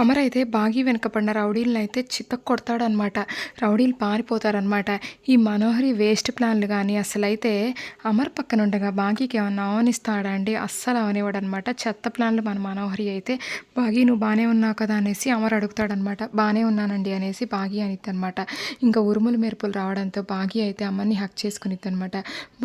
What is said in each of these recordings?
అమర్ అయితే బాగి వెనకపడిన రౌడీలను అయితే చిత్తకు కొడతాడనమాట రౌడీలు పారిపోతారనమాట. ఈ మనోహరి వేస్ట్ ప్లాన్లు కానీ అసలైతే అమర్ పక్కన ఉండగా బాగీకి ఏమన్నా అవనిస్తాడా అండి? అస్సలు అవనివ్వడు చెత్త ప్లాన్లు మన మనోహరి అయితే బాగి నువ్వు బాగానే ఉన్నావు కదా అనేసి అమర్ అడుగుతాడనమాట. బాగానే ఉన్నానండి అనేసి బాగి అనిద్ది అనమాట ఇంకా ఉరుములు మెరుపులు రావడంతో బాగి అయితే అమ్మని హక్ చేసుకునిద్ది అనమాట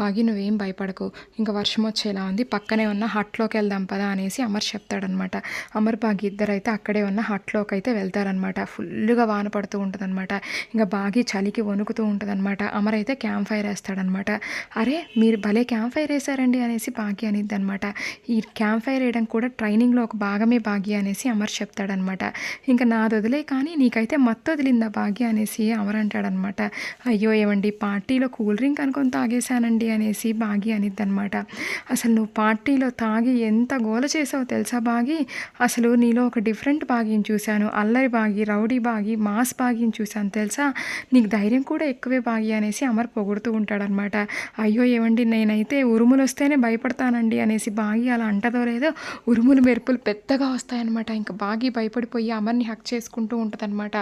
బాగి నువ్వేం భయపడకు. ఇంకా వర్షం వచ్చేలా ఉంది. పక్కనే ఉన్న హట్లోకి వెళ్దాం పదా అనేసి అమర్ చెప్తాడనమాట. అమర్ బాగి ఇద్దరైతే అక్కడే ఉన్న హట్లోకి అయితే వెళ్తారనమాట ఫుల్గా వాన పడుతూ ఉంటుందన్నమాట. ఇంకా బాగా చలికి వణుకుతూ ఉంటుందన్నమాట. అమర్ అయితే క్యాంప్ ఫైర్ వేస్తాడనమాట అరే మీరు భలే క్యాంప్ ఫైర్ వేసారండి అనేసి బాగి అనిద్ది అనమాట ఈ క్యాంప్ ఫైర్ వేయడం కూడా ట్రైనింగ్లో ఒక భాగమే బాగి అనేసి అమర్ చెప్తాడనమాట ఇంకా నాది వదిలే కానీ నీకైతే మత్తు వదిలిందా బాగి అనేసి అమర్ అంటాడనమాట అయ్యో ఏమండి పార్టీలో కూల్ డ్రింక్ అనుకొని తాగేశానండి అనేసి బాగి అనిద్దనమాట అసలు నువ్వు పార్టీలో తాగి ఎంత గోల చేసావో తెలుసా బాగి? అసలు నీలో ఒక డిఫరెంట్ బాగిని చూశాను అల్లరి బాగి రౌడీ బాగి మాస్ బాగిని చూశాను తెలుసా? నీకు ధైర్యం కూడా ఎక్కువే బాగి అనేసి అమర్ పొగుడుతూ ఉంటాడనమాట అయ్యో ఏమండి నేనైతే ఉరుములు వస్తేనే భయపడతానండి అనేసి బాగి అలా అంటదో లేదో ఉరుములు మెరుపులు పెద్దగా వస్తాయన్నమాట. ఇంకా బాగి భయపడిపోయి అమర్ని హక్ చేసుకుంటూ ఉంటుందన్నమాట.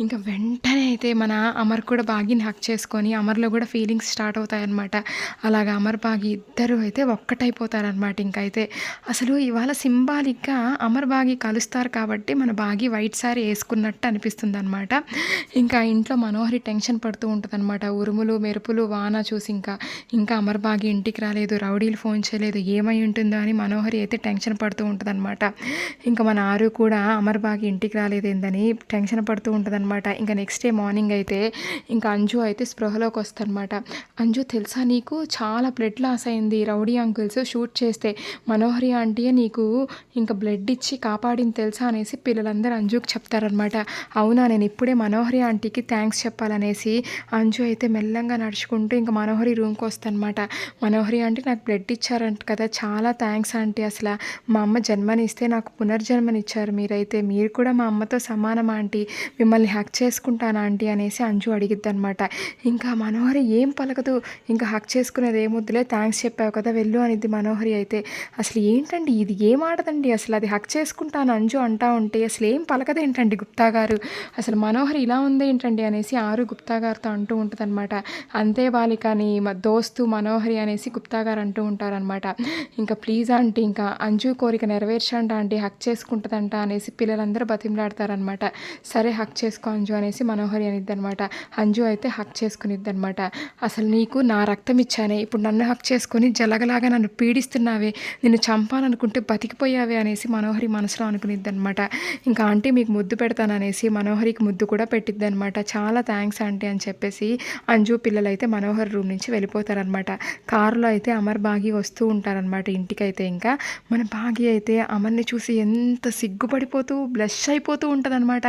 ఇంకా వెంటనే అయితే మన అమర్ కూడా బాగిని హక్ చేసుకొని అమర్లో కూడా ఫీలింగ్స్ స్టార్ట్ అవుతాయన్నమాట. అలాగా అమర్ బాగి ఇద్దరు అయితే ఒక్కటైపోతారనమాట ఇంకైతే. అసలు ఇవాళ సింబాలిక్గా అమర్ బాగి కలుస్తారు కాబట్టి మన బాగి వైట్ సారీ వేసుకున్నట్టు అనిపిస్తుంది అనమాట ఇంకా ఇంట్లో మనోహరి టెన్షన్ పడుతూ ఉంటుందన్నమాట. ఉరుములు మెరుపులు వాన చూసి ఇంకా ఇంకా అమర్ బాగి ఇంటికి రాలేదు రౌడీలు ఫోన్ చేయలేదు ఏమై ఉంటుందో అని మనోహరి అయితే టెన్షన్ పడుతూ ఉంటుందన్నమాట. ఇంకా మన ఆరు కూడా అమర్ బాగి ఇంటికి రాలేదేందని టెన్షన్ పడుతూ ఉంటుందన్నమాట. ఇంకా నెక్స్ట్ డే మార్నింగ్ అయితే ఇంకా అంజు అయితే స్పృహలోకి వస్తుందన్నమాట. అంజు తెలుసా నీకు? చాలా బ్లడ్ లాస్ అయింది రౌడీ అంకుల్స్ షూట్ చేస్తే. మనోహరి ఆంటీయే నీకు ఇంకా బ్లడ్ ఇచ్చి కాపాడింది తెలుసా అనేసి పిల్లలందరూ అంజుకి చెప్తారనమాట అవునా నేను ఇప్పుడే మనోహరి ఆంటీకి థ్యాంక్స్ చెప్పాలనేసి అంజు అయితే మెల్లంగా నడుచుకుంటూ ఇంకా మనోహరి రూమ్కి వస్తానమాట మనోహరి ఆంటీ నాకు బ్లడ్ ఇచ్చారంట కదా చాలా థ్యాంక్స్ ఆంటీ అసలు. మా అమ్మ జన్మనిస్తే నాకు పునర్జన్మనిచ్చారు మీరైతే. మీరు కూడా మా అమ్మతో సమానం ఆంటీ. మిమ్మల్ని హక్ చేసుకుంటాను ఆంటీ అనేసి అంజు అడిగిద్ది అనమాట ఇంకా మనోహరి ఏం పలకదు. ఇంకా హక్ చేసుకునేది ఏముద్దులే థ్యాంక్స్ చెప్పావు కదా వెళ్ళు అనేది మనోహరి అయితే. అసలు ఏంటండి ఇది ఏం ఆడదండి? అసలు అది హక్ చేసుకుంటాను అంజు అంటా ఉంటే అసలు ఏం పలకదేంటండి గుప్తా గారు? అసలు మనోహరి ఇలా ఉందేంటండి అనేసి ఆరు గుప్తా గారితో అంటూ ఉంటుందన్నమాట. అంతే బాలికని మా దోస్తు మనోహరి అనేసి గుప్తా గారు అంటూ ఉంటారనమాట ఇంకా ప్లీజ్ ఆంటీ ఇంకా అంజు కోరిక నెరవేర్చండి ఆంటీ హక్ చేసుకుంటుందంట అనేసి పిల్లలందరూ బతిమలాడతారనమాట సరే హక్ చేసుకో అంజు అనేసి మనోహరి అనిద్ది అనమాట అంజు అయితే హక్ చేసుకునిద్ది అనమాట అసలు నీకు నా రక్తం ఇచ్చానే ఇప్పుడు నన్ను హక్ చేసుకొని జలగలాగా నన్ను పీడిస్తున్నావే నిన్ను చంపాలనుకుంటే బతికిపోయావే అనేసి మనోహరి మనసులో అనుకునిద్ది అనమాట ఇంకా ఆంటీ మీకు ముద్దు పెడతాననేసి మనోహరికి ముద్దు కూడా పెట్టిద్ది అనమాట చాలా థ్యాంక్స్ ఆంటీ అని చెప్పేసి అంజు పిల్లలు అయితే మనోహర్ రూమ్ నుంచి వెళ్ళిపోతారనమాట. కారులో అయితే అమర్ బాగి వస్తూ ఉంటారనమాట ఇంటికైతే ఇంకా. మన బాగి అయితే అమర్ని చూసి ఎంత సిగ్గుపడిపోతూ బ్లష్ అయిపోతూ ఉంటుందన్నమాట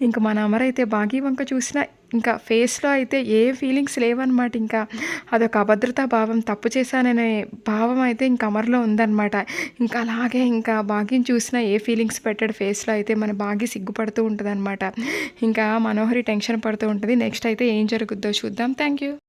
ఇంకా మన అమర్ అయితే బాగి వంక చూసినా ఇంకా ఫేస్లో అయితే ఏ ఫీలింగ్స్ లేవన్నమాట. ఇంకా అదొక అభద్రతా భావం తప్పు చేశాననే భావం అయితే ఇంకా అమర్లో ఉందన్నమాట. ఇంకా అలాగే ఇంకా బాగిని చూసినా ఏ ఫీలింగ్స్ పెట్టాడు ఫేస్లో అయితే మన బాగి సిగ్గుపడుతూ ఉంటుంది ఇంకా మనోహరి టెన్షన్ పడుతూ ఉంటుంది. నెక్స్ట్ అయితే ఏం జరుగుద్దో చూద్దాం. Thank you